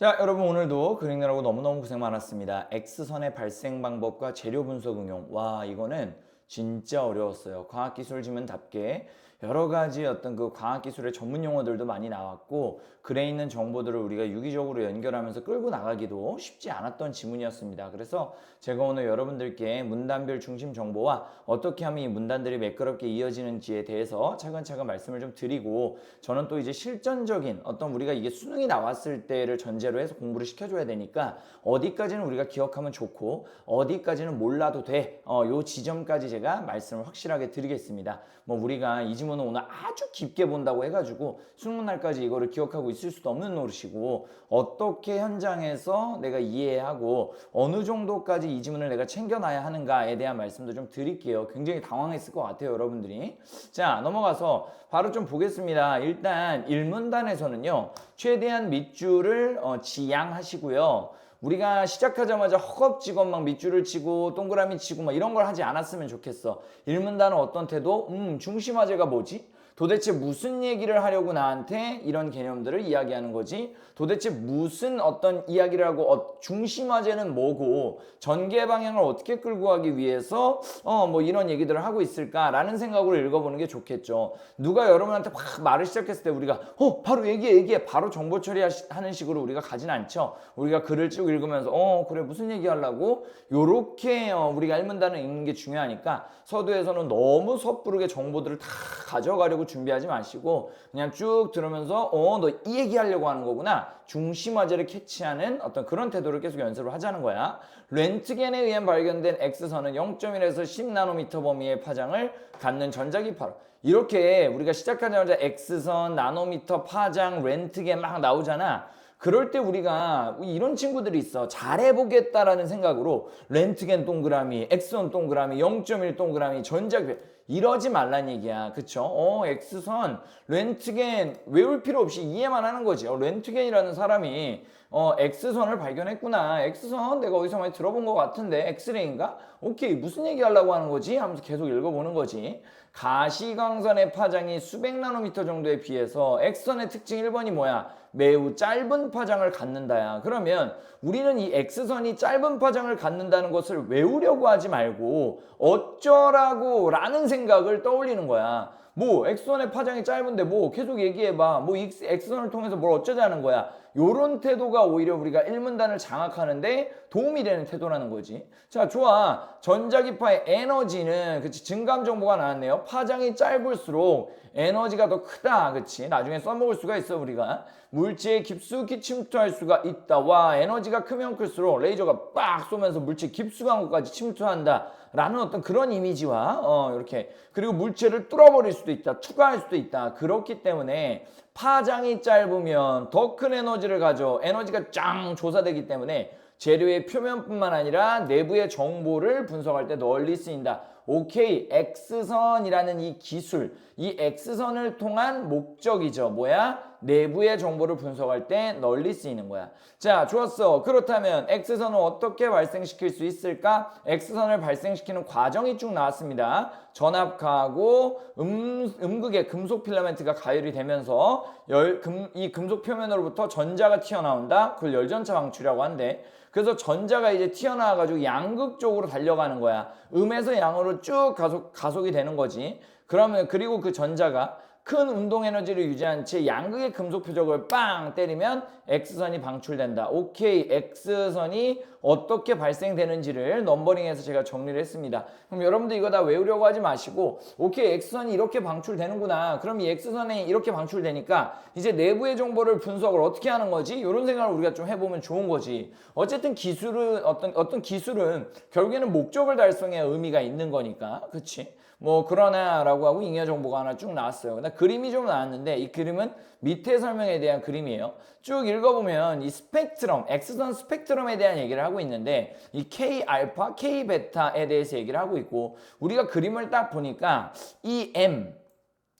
자, 여러분 오늘도 그리느라고 너무너무 고생 많았습니다. X선의 발생 방법과 재료 분석 응용. 와, 이거는 진짜 어려웠어요. 과학기술 지문답게 여러 가지 어떤 그 과학 기술의 전문 용어들도 많이 나왔고 글에 있는 정보들을 우리가 유기적으로 연결하면서 끌고 나가기도 쉽지 않았던 지문이었습니다. 그래서 제가 오늘 여러분들께 문단별 중심 정보와 어떻게 하면 이 문단들이 매끄럽게 이어지는지에 대해서 차근차근 말씀을 좀 드리고 저는 또 이제 실전적인 어떤 우리가 이게 수능이 나왔을 때를 전제로 해서 공부를 시켜줘야 되니까 어디까지는 우리가 기억하면 좋고 어디까지는 몰라도 돼. 어, 요 지점까지 제가 말씀을 확실하게 드리겠습니다. 뭐 우리가 이 지문 은 오늘 아주 깊게 본다고 해가지고 수능 날까지 이거를 기억하고 있을 수도 없는 노릇이고 어떻게 현장에서 내가 이해하고 어느 정도까지 이 지문을 내가 챙겨놔야 하는가에 대한 말씀도 좀 드릴게요. 굉장히 당황했을 것 같아요, 여러분들이. 자, 넘어가서 바로 좀 보겠습니다. 일단 일문단에서는요, 최대한 밑줄을 어, 지양하시고요. 우리가 시작하자마자 허겁지겁 막 밑줄을 치고 동그라미 치고 막 이런 걸 하지 않았으면 좋겠어. 일문단은 어떤 태도? 음, 중심화제가 뭐지? 도대체 무슨 얘기를 하려고 나한테 이런 개념들을 이야기하는 거지? 도대체 무슨 어떤 이야기를 하고 어, 중심화제는 뭐고 전개 방향을 어떻게 끌고 가기 위해서 어 뭐 이런 얘기들을 하고 있을까라는 생각으로 읽어보는 게 좋겠죠. 누가 여러분한테 확 말을 시작했을 때 우리가 어 바로 얘기해 얘기해 바로 정보 처리하는 식으로 우리가 가진 않죠. 우리가 글을 쭉 읽으면서 어 그래 무슨 얘기 하려고 요렇게 어, 우리가 일문단을 읽는 게 중요하니까 서두에서는 너무 섣부르게 정보들을 다 가져가려고 준비하지 마시고 그냥 쭉 들으면서 어 너 이 얘기 하려고 하는 거구나. 중심화제를 캐치하는 어떤 그런 태도를 계속 연습을 하자는 거야. 렌트겐에 의한 발견된 X선은 0.1에서 10나노미터 범위의 파장을 갖는 전자기파로. 이렇게 우리가 시작하자마자 X선, 나노미터, 파장, 렌트겐 막 나오잖아 그럴 때 우리가 이런 친구들이 있어. 잘해보겠다라는 생각으로 렌트겐 동그라미, 엑선 동그라미, 0.1 동그라미, 전자기 이러지 말란 얘기야. 그쵸? 어, X선, 렌트겐 외울 필요 없이 이해만 하는 거지. 어, 렌트겐이라는 사람이 어, X선을 발견했구나. X선 내가 어디서 많이 들어본 것 같은데 엑스레이인가? 오케이 무슨 얘기 하려고 하는 거지? 하면서 계속 읽어보는 거지. 가시광선의 파장이 수백 나노미터 정도에 비해서 X선의 특징 1번이 뭐야? 매우 짧은 파장을 갖는다야. 그러면 우리는 이 X선이 짧은 파장을 갖는다는 것을 외우려고 하지 말고 어쩌라고 라는 생각을 떠올리는 거야. 뭐 X선의 파장이 짧은데 뭐 계속 얘기해봐. 뭐 X선을 통해서 뭘 어쩌자는 거야. 요런 태도가 오히려 우리가 일문단을 장악하는데 도움이 되는 태도라는 거지. 자, 좋아. 전자기파의 에너지는 그치 증감 정보가 나왔네요. 파장이 짧을수록 에너지가 더 크다. 그치? 나중에 써먹을 수가 있어 우리가. 물체에 깊숙이 침투할 수가 있다. 와, 에너지가 크면 클수록 레이저가 빡 쏘면서 물체 깊숙한 곳까지 침투한다. 라는 어떤 그런 이미지와 어 이렇게 그리고 물체를 뚫어버릴 수도 있다. 투과할 수도 있다. 그렇기 때문에 파장이 짧으면 더 큰 에너지를 가져 에너지가 짱 조사되기 때문에 재료의 표면뿐만 아니라 내부의 정보를 분석할 때 널리 쓰인다. 오케이 X선이라는 이 기술 이 X선을 통한 목적이죠. 뭐야? 내부의 정보를 분석할 때 널리 쓰이는 거야. 자 좋았어. 그렇다면 X선을 어떻게 발생시킬 수 있을까? X선을 발생시키는 과정이 쭉 나왔습니다. 전압가하고 음, 음극의 금속 필라멘트가 가열이 되면서 열, 금, 이 금속 표면으로부터 전자가 튀어나온다? 그걸 열전차 방출이라고 한대. 그래서 전자가 이제 튀어나와가지고 양극 쪽으로 달려가는 거야. 음에서 양으로 쭉 가속, 가속이 되는 거지. 그러면, 그리고 그 전자가 큰 운동 에너지를 유지한 채 양극의 금속 표적을 빵 때리면 X선이 방출된다. 오케이. X선이 어떻게 발생되는지를 넘버링해서 제가 정리를 했습니다. 그럼 여러분들 이거 다 외우려고 하지 마시고 오케이. X선이 이렇게 방출되는구나. 그럼 이 X선이 이렇게 방출되니까 이제 내부의 정보를 분석을 어떻게 하는 거지? 이런 생각을 우리가 좀 해보면 좋은 거지. 어쨌든 기술은 어떤 어떤 기술은 결국에는 목적을 달성해야 의미가 있는 거니까. 그치? 뭐 그러나라고 하고 잉여 정보가 하나 쭉 나왔어요. 근데 그림이 좀 나왔는데 이 그림은 밑에 설명에 대한 그림이에요. 쭉 읽어보면 이 스펙트럼, X선 스펙트럼에 대한 얘기를 하고 있는데 이 K 알파, K 베타에 대해서 얘기를 하고 있고 우리가 그림을 딱 보니까 이 M,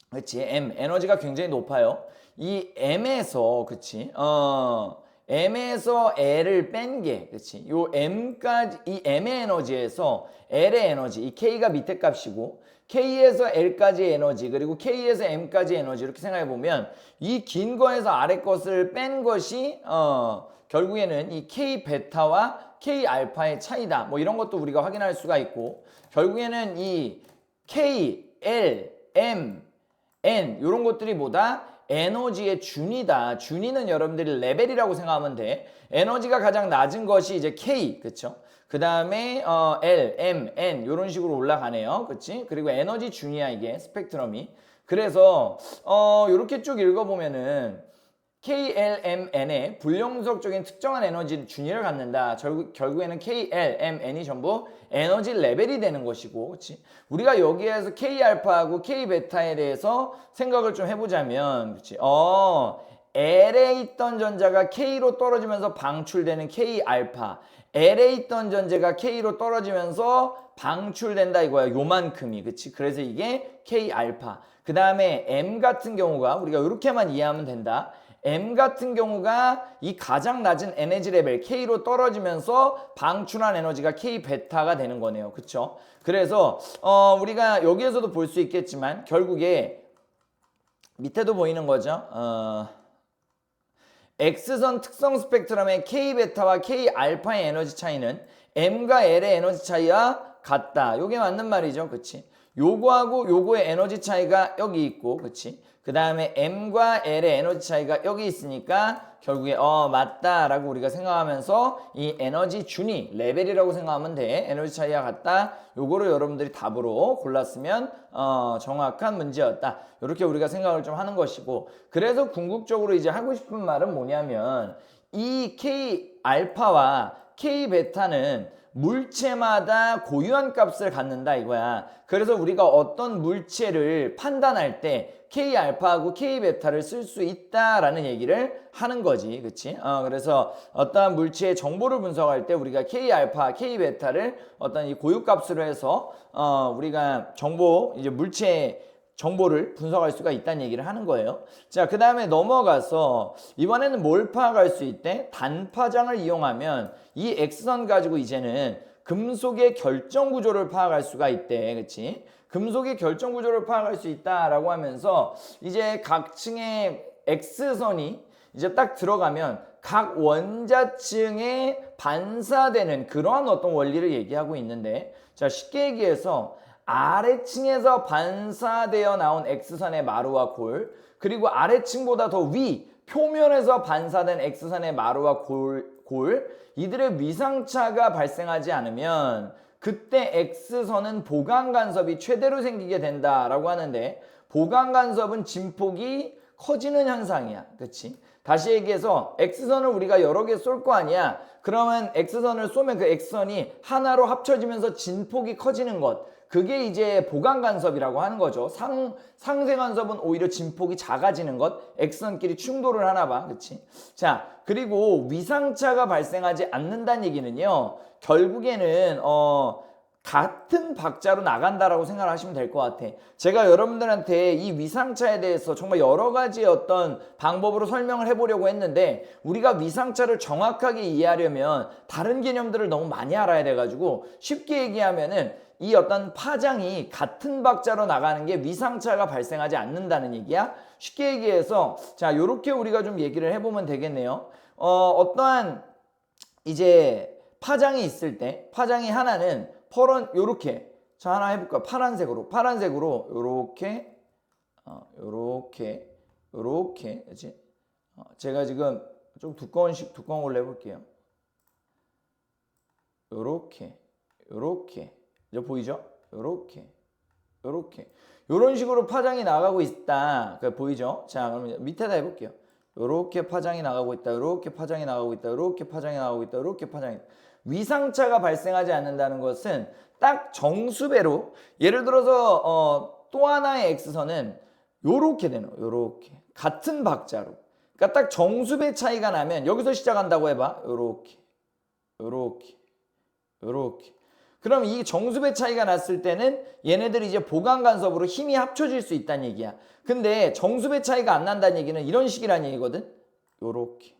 그치? M 에너지가 굉장히 높아요. 이 M에서 그치? 어 m에서 l을 뺀 게, 그렇지? 요 m까지 이 m의 에너지에서 l의 에너지, 이 k가 밑에 값이고 k에서 l까지의 에너지 그리고 k에서 m까지의 에너지 이렇게 생각해 보면 이 긴 거에서 아래 것을 뺀 것이 어 결국에는 이 k 베타와 k 알파의 차이다. 뭐 이런 것도 우리가 확인할 수가 있고 결국에는 이 k, l, m, n 이런 것들이 뭐다? 에너지의 준이다. 준이는 여러분들이 레벨이라고 생각하면 돼. 에너지가 가장 낮은 것이 이제 K, 그쵸? 그 다음에 어, L, M, N 이런 식으로 올라가네요. 그치? 그리고 에너지 준이야 이게 스펙트럼이. 그래서 어, 이렇게 쭉 읽어보면은 KLMN의 불용속적인 특정한 에너지 준위를 갖는다. 결국, 결국에는 KLMN이 전부 에너지 레벨이 되는 것이고, 그렇지? 우리가 여기에서 K알파하고 K베타에 대해서 생각을 좀 해보자면, 그렇지? 어, L에 있던 전자가 K로 떨어지면서 방출되는 K알파, L에 있던 전자가 K로 떨어지면서 방출된다 이거야. 요만큼이, 그렇지? 그래서 이게 K알파. 그 다음에 M 같은 경우가 우리가 이렇게만 이해하면 된다. M 같은 경우가 이 가장 낮은 에너지 레벨 K로 떨어지면서 방출한 에너지가 K 베타가 되는 거네요. 그쵸? 그래서 어 우리가 여기에서도 볼 수 있겠지만 결국에 밑에도 보이는 거죠. 어 X선 특성 스펙트럼의 K 베타와 K 알파의 에너지 차이는 M과 L의 에너지 차이와 같다. 요게 맞는 말이죠. 그치? 요거하고 요거의 에너지 차이가 여기 있고, 그치? 그 다음에 M과 L의 에너지 차이가 여기 있으니까 결국에 어 맞다 라고 우리가 생각하면서 이 에너지 준위 레벨이라고 생각하면 돼. 에너지 차이가 같다. 요거를 여러분들이 답으로 골랐으면 어 정확한 문제였다. 이렇게 우리가 생각을 좀 하는 것이고. 그래서 궁극적으로 이제 하고 싶은 말은 뭐냐면 이 K 알파와 K 베타는 물체마다 고유한 값을 갖는다 이거야. 그래서 우리가 어떤 물체를 판단할 때 K 알파하고 K 베타를 쓸 수 있다라는 얘기를 하는 거지. 그치? 어, 그래서 어떠한 물체의 정보를 분석할 때 우리가 K 알파, K 베타를 어떤 이 고유 값으로 해서 어, 우리가 정보, 이제 물체 정보를 분석할 수가 있다는 얘기를 하는 거예요. 자, 그 다음에 넘어가서 이번에는 뭘 파악할 수 있대? 단파장을 이용하면 이 X선 가지고 이제는 금속의 결정 구조를 파악할 수가 있대. 그치? 금속의 결정 구조를 파악할 수 있다라고 하면서 이제 각 층의 X선이 이제 딱 들어가면 각 원자층에 반사되는 그러한 어떤 원리를 얘기하고 있는데 자 쉽게 얘기해서 아래층에서 반사되어 나온 X선의 마루와 골 그리고 아래층보다 더 위 표면에서 반사된 X선의 마루와 골, 골 이들의 위상차가 발생하지 않으면 그때 X선은 보강 간섭이 최대로 생기게 된다라고 하는데 보강 간섭은 진폭이 커지는 현상이야. 그치? 다시 얘기해서 X선을 우리가 여러 개 쏠 거 아니야. 그러면 X선을 쏘면 그 X선이 하나로 합쳐지면서 진폭이 커지는 것. 그게 이제 보강 간섭이라고 하는 거죠. 상, 상세 간섭은 오히려 진폭이 작아지는 것. X선끼리 충돌을 하나 봐. 그치? 자, 그리고 위상차가 발생하지 않는다는 얘기는요. 결국에는, 어, 같은 박자로 나간다라고 생각을 하시면 될 것 같아. 제가 여러분들한테 이 위상차에 대해서 정말 여러 가지 어떤 방법으로 설명을 해보려고 했는데 우리가 위상차를 정확하게 이해하려면 다른 개념들을 너무 많이 알아야 돼가지고 쉽게 얘기하면은 이 어떤 파장이 같은 박자로 나가는 게 위상차가 발생하지 않는다는 얘기야. 쉽게 얘기해서 자 요렇게 우리가 좀 얘기를 해보면 되겠네요. 어 어떠한 이제 파장이 있을 때 파장이 하나는 퍼런 요렇게. 자 하나 해볼까 파란색으로 파란색으로 요렇게 어, 요렇게 요렇게. 그렇지 어, 제가 지금 좀 두꺼운 식 두꺼운 걸로 해볼게요. 요렇게 요렇게. 이제 보이죠? 요렇게 요렇게. 요런 식으로 파장이 나가고 있다. 그 보이죠? 자 그럼 밑에다 해볼게요. 요렇게 파장이 나가고 있다 요렇게 파장이 나가고 있다 요렇게 파장이 나가고 있다 요렇게 파장이 위상차가 발생하지 않는다는 것은 딱 정수배로 예를 들어서 어, 또 하나의 x선은 요렇게 되는. 요렇게. 같은 박자로. 그러니까 딱 정수배 차이가 나면 여기서 시작한다고 해봐. 요렇게. 요렇게. 요렇게. 그럼 이 정수배 차이가 났을 때는 얘네들이 이제 보강 간섭으로 힘이 합쳐질 수 있다는 얘기야. 근데 정수배 차이가 안 난다는 얘기는 이런 식이라는 얘기거든. 요렇게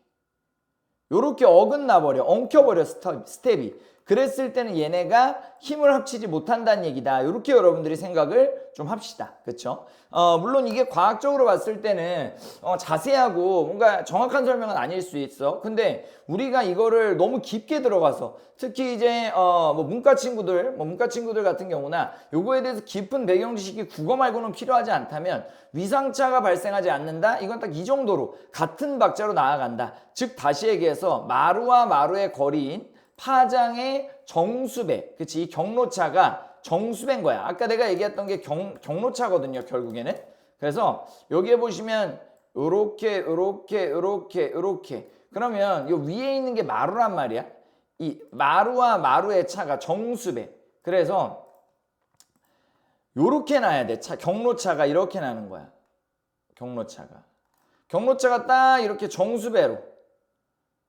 요렇게 어긋나 버려 엉켜 버려 스텝, 스텝이 그랬을 때는 얘네가 힘을 합치지 못한다는 얘기다. 요렇게 여러분들이 생각을 좀 합시다. 그쵸? 어, 물론 이게 과학적으로 봤을 때는 어, 자세하고 뭔가 정확한 설명은 아닐 수 있어. 근데 우리가 이거를 너무 깊게 들어가서 특히 이제 어, 뭐 문과 친구들 뭐 문과 친구들 같은 경우나 요거에 대해서 깊은 배경 지식이 국어 말고는 필요하지 않다면 위상차가 발생하지 않는다? 이건 딱 이 정도로 같은 박자로 나아간다. 즉 다시 얘기해서 마루와 마루의 거리인 파장의 정수배. 그치 이 경로차가 정수배인 거야. 아까 내가 얘기했던 게 경, 경로차거든요 결국에는. 그래서 여기에 보시면 요렇게 요렇게 요렇게 요렇게. 그러면 요 위에 있는 게 마루란 말이야. 이 마루와 마루의 차가 정수배. 그래서 요렇게 나야 돼. 차, 경로차가 이렇게 나는 거야. 경로차가. 경로차가 딱 이렇게 정수배로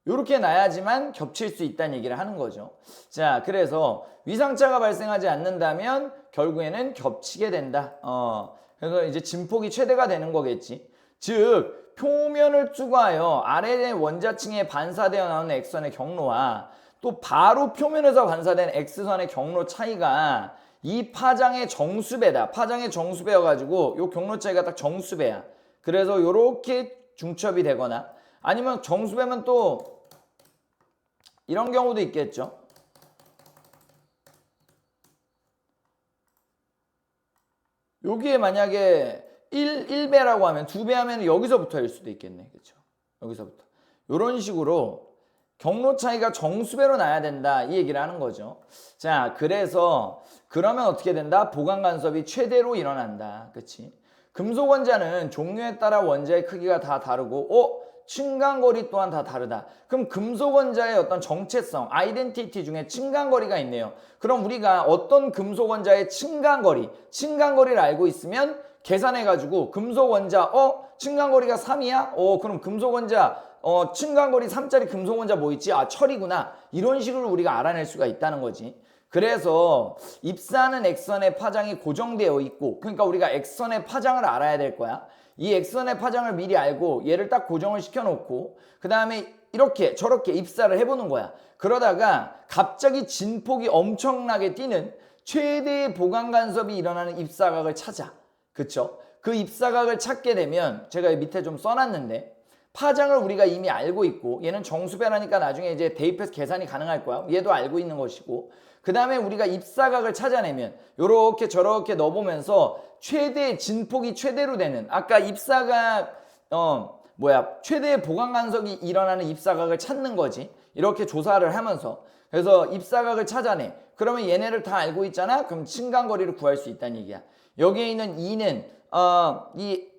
이렇게 나야지만 겹칠 수 있다는 얘기를 하는 거죠. 자, 그래서 위상차가 발생하지 않는다면 결국에는 겹치게 된다. 어, 그래서 이제 진폭이 최대가 되는 거겠지. 즉, 표면을 투과하여 아래의 원자층에 반사되어 나오는 X선의 경로와 또 바로 표면에서 반사된 X선의 경로 차이가 이 파장의 정수배다. 파장의 정수배여가지고 요 경로 차이가 딱 정수배야. 그래서 요렇게 중첩이 되거나 아니면 정수배면 또 이런 경우도 있겠죠. 여기에 만약에 1, 1배라고 하면 2배 하면 여기서부터일 수도 있겠네. 그렇죠? 여기서부터. 이런 식으로 경로 차이가 정수배로 나야 된다. 이 얘기를 하는 거죠. 자, 그래서 그러면 어떻게 된다? 보강 간섭이 최대로 일어난다. 그치? 금속 원자는 종류에 따라 원자의 크기가 다 다르고 어? 층간거리 또한 다 다르다. 그럼 금속 원자의 어떤 정체성, 아이덴티티 중에 층간거리가 있네요. 그럼 우리가 어떤 금속 원자의 층간거리, 층간거리를 알고 있으면 계산해가지고 금속 원자, 어? 층간거리가 3이야? 어, 그럼 금속 원자, 어, 층간거리 3짜리 금속 원자 뭐 있지? 아, 철이구나. 이런 식으로 우리가 알아낼 수가 있다는 거지. 그래서 입사하는 X선의 파장이 고정되어 있고 그러니까 우리가 X선의 파장을 알아야 될 거야. 이 X선의 파장을 미리 알고 얘를 딱 고정을 시켜놓고 그 다음에 이렇게 저렇게 입사를 해보는 거야. 그러다가 갑자기 진폭이 엄청나게 뛰는 최대의 보강 간섭이 일어나는 입사각을 찾아. 그쵸? 그 입사각을 찾게 되면 제가 밑에 좀 써놨는데 파장을 우리가 이미 알고 있고 얘는 정수배라니까 나중에 이제 대입해서 계산이 가능할 거야. 얘도 알고 있는 것이고 그 다음에 우리가 입사각을 찾아내면 요렇게 저렇게 넣어보면서 최대 진폭이 최대로 되는 아까 입사각 어 뭐야 최대의 보강 간섭이 일어나는 입사각을 찾는 거지. 이렇게 조사를 하면서. 그래서 입사각을 찾아내. 그러면 얘네를 다 알고 있잖아? 그럼 층간거리를 구할 수 있다는 얘기야. 여기에 있는 2는 어 이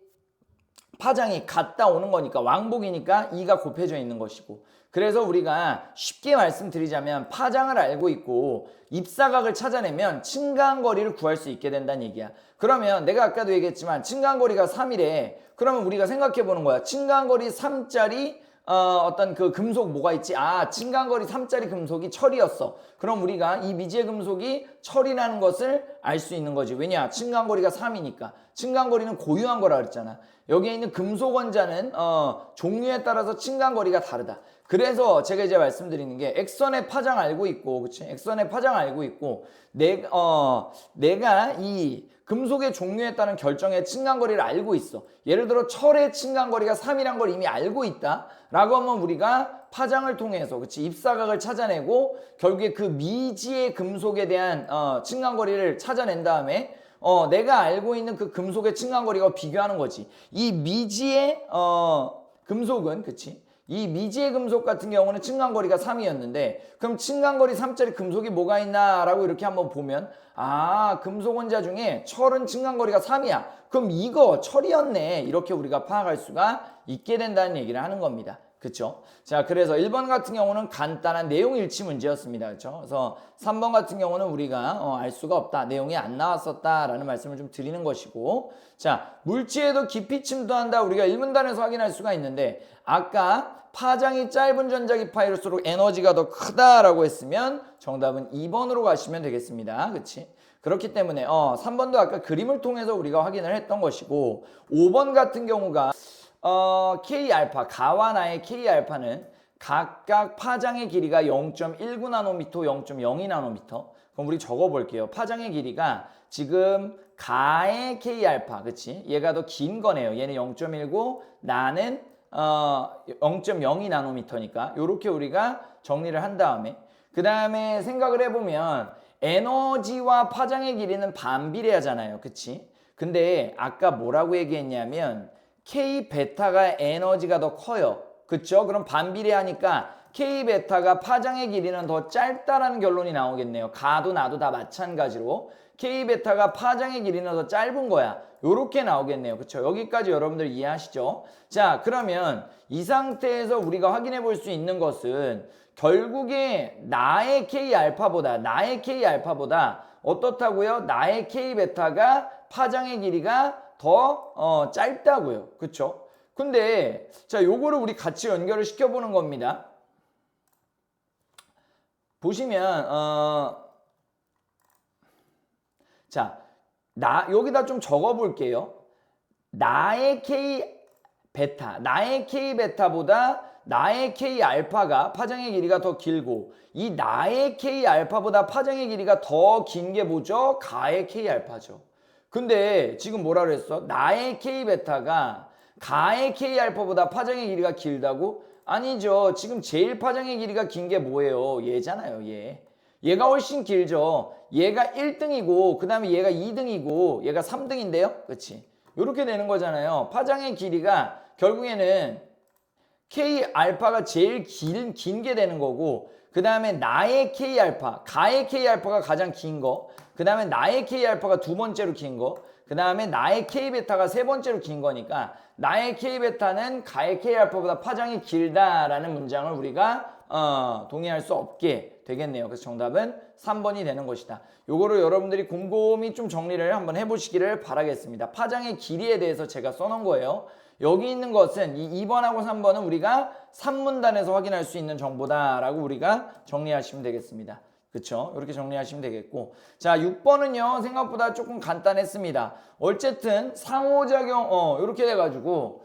파장이 갔다 오는 거니까 왕복이니까 2가 곱해져 있는 것이고 그래서 우리가 쉽게 말씀드리자면 파장을 알고 있고 입사각을 찾아내면 층간거리를 구할 수 있게 된다는 얘기야. 그러면 내가 아까도 얘기했지만 층간거리가 3이래. 그러면 우리가 생각해 보는 거야. 층간거리 3짜리 어, 어떤 그 금속 뭐가 있지? 아, 층간거리 3짜리 금속이 철이었어. 그럼 우리가 이 미지의 금속이 철이라는 것을 알 수 있는 거지. 왜냐? 층간거리가 3이니까. 층간거리는 고유한 거라 그랬잖아. 여기에 있는 금속 원자는 어, 종류에 따라서 층간거리가 다르다. 그래서 제가 이제 말씀드리는 게 X선의 파장 알고 있고, 그치? X선의 파장 알고 있고, 내, 어, 내가 이 금속의 종류에 따른 결정의 층간거리를 알고 있어. 예를 들어 철의 층간거리가 3이란 걸 이미 알고 있다. 라고 하면 우리가 파장을 통해서 그치 입사각을 찾아내고 결국에 그 미지의 금속에 대한 어, 층간거리를 찾아낸 다음에 어, 내가 알고 있는 그 금속의 층간거리와 비교하는 거지. 이 미지의 어, 금속은 그치 이 미지의 금속 같은 경우는 층간거리가 3이었는데 그럼 층간거리 3짜리 금속이 뭐가 있나 라고 이렇게 한번 보면 아 금속 원자 중에 철은 층간거리가 3이야. 그럼 이거 철이었네. 이렇게 우리가 파악할 수가 있게 된다는 얘기를 하는 겁니다 그쵸? 자, 그래서 1번 같은 경우는 간단한 내용 일치 문제였습니다. 그쵸? 그래서 3번 같은 경우는 우리가 어, 알 수가 없다. 내용이 안 나왔었다라는 말씀을 좀 드리는 것이고. 자, 물질에도 깊이 침투한다. 우리가 1문단에서 확인할 수가 있는데, 아까 파장이 짧은 전자기 파일수록 에너지가 더 크다라고 했으면 정답은 2번으로 가시면 되겠습니다. 그치? 그렇기 때문에 어, 3번도 아까 그림을 통해서 우리가 확인을 했던 것이고 5번 같은 경우가 어, K알파, 가와 나의 K알파는 각각 파장의 길이가 0.19나노미터, 0.02나노미터. 그럼 우리 적어 볼게요. 파장의 길이가 지금 가의 K 알파, 그치? 얘가 더 긴 거네요. 얘는 0.19, 나는 어 0.02 나노미터니까 요렇게 우리가 정리를 한 다음에 그 다음에 생각을 해보면 에너지와 파장의 길이는 반비례하잖아요. 그치? 근데 아까 뭐라고 얘기했냐면 K 베타가 에너지가 더 커요. 그쵸? 그럼 반비례하니까 K 베타가 파장의 길이는 더 짧다라는 결론이 나오겠네요. 가도 나도 다 마찬가지로 K 베타가 파장의 길이는 더 짧은 거야. 요렇게 나오겠네요. 그쵸? 여기까지 여러분들 이해하시죠? 자, 그러면 이 상태에서 우리가 확인해 볼 수 있는 것은 결국에 나의 K 알파보다 나의 K 알파보다 어떻다고요? 나의 K 베타가 파장의 길이가 더 어, 짧다고요. 그쵸? 근데 자, 요거를 우리 같이 연결을 시켜 보는 겁니다. 보시면 어 자, 나 여기다 좀 적어 볼게요. 나의 K 베타, 나의 K 베타보다 나의 K 알파가 파장의 길이가 더 길고 이 나의 K 알파보다 파장의 길이가 더 긴 게 뭐죠? 가의 K 알파죠. 근데 지금 뭐라 그랬어? 나의 K 베타가 가의 K 알파보다 파장의 길이가 길다고? 아니죠. 지금 제일 파장의 길이가 긴 게 뭐예요? 얘잖아요, 얘. 얘가 훨씬 길죠. 얘가 1등이고 그 다음에 얘가 2등이고 얘가 3등인데요. 그치? 이렇게 되는 거잖아요. 파장의 길이가 결국에는 K 알파가 제일 긴, 긴게 되는 거고 그 다음에 나의 K 알파, 가의 K 알파가 가장 긴 거, 그 다음에 나의 K 알파가 두 번째로 긴 거, 그 다음에 나의 K 베타가 세 번째로 긴 거니까 나의 K 베타는 가의 K 알파보다 파장이 길다라는 문장을 우리가 어, 동의할 수 없게 되겠네요. 그래서 정답은 3번이 되는 것이다. 요거를 여러분들이 곰곰이 좀 정리를 한번 해보시기를 바라겠습니다. 파장의 길이에 대해서 제가 써놓은 거예요. 여기 있는 것은 이 2번하고 3번은 우리가 3문단에서 확인할 수 있는 정보다라고 우리가 정리하시면 되겠습니다. 그쵸? 이렇게 정리하시면 되겠고. 자, 6번은요, 생각보다 조금 간단했습니다. 어쨌든 상호작용, 어, 이렇게 돼가지고,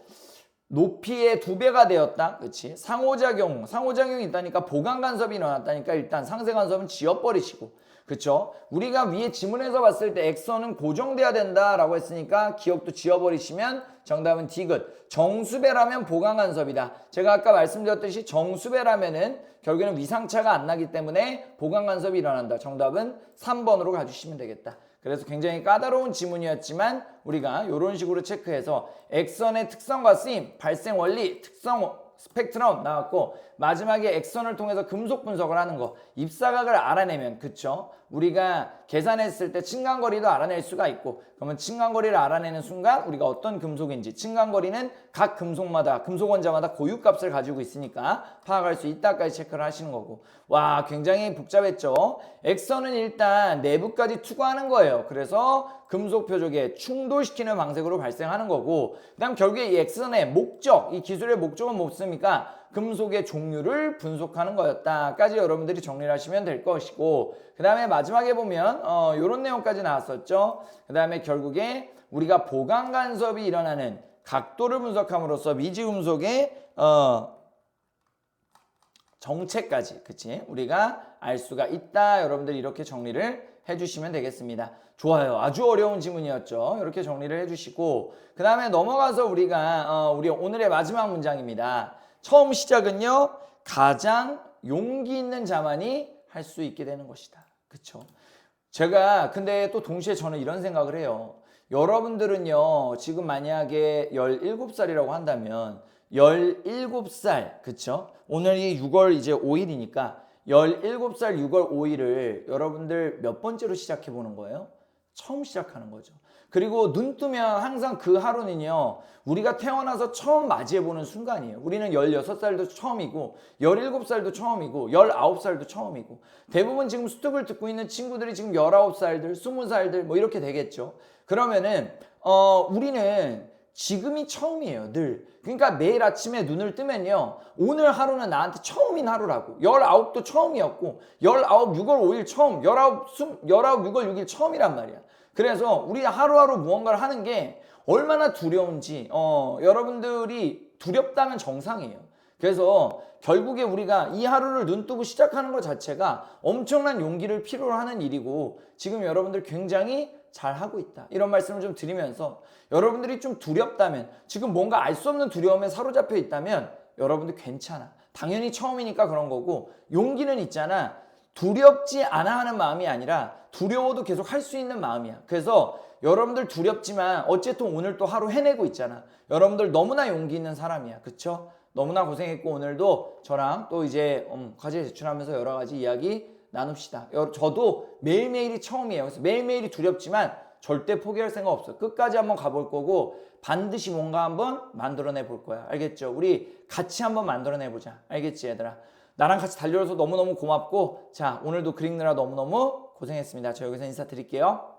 높이의 두 배가 되었다. 그치? 상호작용, 상호작용이 있다니까 보강 간섭이 일어났다니까 일단 상세 간섭은 지워버리시고. 그쵸? 우리가 위에 지문에서 봤을 때 X선은 고정돼야 된다라고 했으니까 기억도 지워버리시면 정답은 디귿. 정수배라면 보강 간섭이다. 제가 아까 말씀드렸듯이 정수배라면은 결국에는 위상차가 안 나기 때문에 보강 간섭이 일어난다. 정답은 3번으로 가주시면 되겠다. 그래서 굉장히 까다로운 지문이었지만 우리가 이런 식으로 체크해서 액선의 특성과 쓰임, 발생 원리, 특성 스펙트럼 나왔고 마지막에 액선을 통해서 금속 분석을 하는 거. 입사각을 알아내면 그쵸? 우리가 계산했을 때 층간거리도 알아낼 수가 있고 그러면 층간거리를 알아내는 순간 우리가 어떤 금속인지 층간거리는 각 금속마다 금속 원자마다 고유값을 가지고 있으니까 파악할 수 있다까지 체크를 하시는 거고. 와 굉장히 복잡했죠? 액선은 일단 내부까지 투과하는 거예요. 그래서 금속 표적에 충돌시키는 방식으로 발생하는 거고 그 다음 결국에 이 액선의 목적 이 기술의 목적은 뭡니까 금속의 종류를 분석하는 거였다까지 여러분들이 정리를 하시면 될 것이고 그 다음에 마지막에 보면 어, 이런 내용까지 나왔었죠. 그 다음에 결국에 우리가 보강 간섭이 일어나는 각도를 분석함으로써 미지 금속의 어, 정체까지 그치? 우리가 알 수가 있다. 여러분들이 이렇게 정리를 해주시면 되겠습니다. 좋아요. 아주 어려운 지문이었죠. 이렇게 정리를 해주시고 그 다음에 넘어가서 우리가 어, 우리 오늘의 마지막 문장입니다 처음 시작은요 가장 용기 있는 자만이 할 수 있게 되는 것이다 그쵸 제가 근데 또 동시에 저는 이런 생각을 해요 여러분들은요 지금 만약에 17살이라고 한다면 17살, 그쵸? 오늘이 6월 이제 5일이니까 17살 6월 5일을 여러분들 몇 번째로 시작해 보는 거예요? 처음 시작하는 거죠. 그리고 눈 뜨면 항상 그 하루는요, 우리가 태어나서 처음 맞이해보는 순간이에요. 우리는 16살도 처음이고, 17살도 처음이고, 19살도 처음이고, 대부분 지금 수특을 듣고 있는 친구들이 지금 19살들, 20살들, 뭐 이렇게 되겠죠. 그러면은, 어, 우리는 지금이 처음이에요, 늘. 그러니까 매일 아침에 눈을 뜨면요. 오늘 하루는 나한테 처음인 하루라고. 19도 처음이었고, 19, 6월 5일 처음, 19, 19 6월 6일 처음이란 말이야. 그래서 우리 하루하루 무언가를 하는 게 얼마나 두려운지, 어, 여러분들이 두렵다면 정상이에요. 그래서 결국에 우리가 이 하루를 눈뜨고 시작하는 것 자체가 엄청난 용기를 필요로 하는 일이고 지금 여러분들 굉장히 잘 하고 있다. 이런 말씀을 좀 드리면서 여러분들이 좀 두렵다면 지금 뭔가 알 수 없는 두려움에 사로잡혀 있다면 여러분들 괜찮아. 당연히 처음이니까 그런 거고 용기는 있잖아. 두렵지 않아 하는 마음이 아니라 두려워도 계속 할 수 있는 마음이야. 그래서 여러분들 두렵지만 어쨌든 오늘 또 하루 해내고 있잖아. 여러분들 너무나 용기 있는 사람이야. 그쵸? 너무나 고생했고 오늘도 저랑 또 이제 음, 과제 제출하면서 여러 가지 이야기 나눕시다. 여- 저도 매일매일이 처음이에요. 그래서 매일매일이 두렵지만 절대 포기할 생각 없어요. 끝까지 한번 가볼 거고 반드시 뭔가 한번 만들어내 볼 거야. 알겠죠? 우리 같이 한번 만들어내 보자. 알겠지, 얘들아? 나랑 같이 달려줘서 너무너무 고맙고 자, 오늘도 그릭느라 너무너무 고생했습니다. 저 여기서 인사드릴게요.